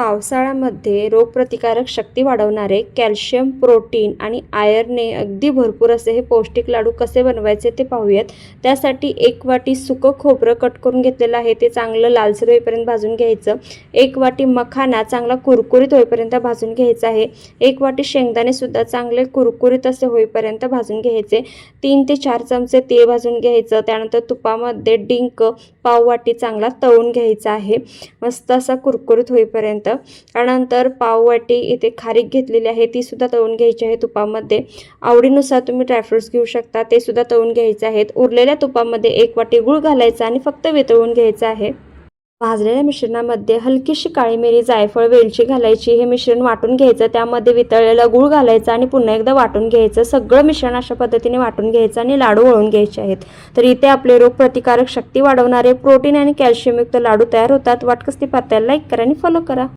पावसाळ्यामध्ये रोगप्रतिकारक शक्ती वाढवणारे कॅल्शियम प्रोटीन आणि आयर्नने अगदी भरपूर असे हे पौष्टिक लाडू कसे बनवायचे ते पाहूयात. त्यासाठी एक वाटी सुकं खोबरं कट करून घेतलेलं आहे ते चांगलं लालसर होईपर्यंत भाजून घ्यायचं. एक वाटी मखाना चांगला कुरकुरीत होईपर्यंत भाजून घ्यायचा आहे. एक वाटी शेंगदाणे सुद्धा चांगले कुरकुरीत असे होईपर्यंत भाजून घ्यायचे. तीन ते चार चमचे तेल भाजून घ्यायचं. त्यानंतर तुपामध्ये डिंक पाव वाटी चांगला तळून घ्यायचा आहे. मस्त असा कुरकुरीत होईपर्यंत. त्यानंतर पाववाटी इथे खारीक घेतलेली आहे. ती सुद्धा तळून घ्यायची आहे तुपामध्ये. आवडीनुसार तुम्ही ड्रायफ्रुट्स घेऊ शकता. ते सुद्धा तळून घ्यायचे आहेत. उरलेल्या तुपामध्ये एक वाटी गूळ घालायचा आणि फक्त वितळून घ्यायचं आहे. भाजलेल्या मिश्रणामध्ये हलकीशी काळी मिरी जायफळ वेलची घालायची. हे मिश्रण वाटून घ्यायचं. त्यामध्ये वितळलेला गूळ घालायचा आणि पुन्हा एकदा वाटून घ्यायचं. सगळं मिश्रण अशा पद्धतीने वाटून घ्यायचं आणि लाडू वळून घ्यायचे आहेत. तर इथे आपले रोगप्रतिकारक शक्ती वाढवणारे प्रोटीन आणि कॅल्शियमयुक्त लाडू तयार होतात. वाटकस ती पात्याला लाईक करा आणि फॉलो करा.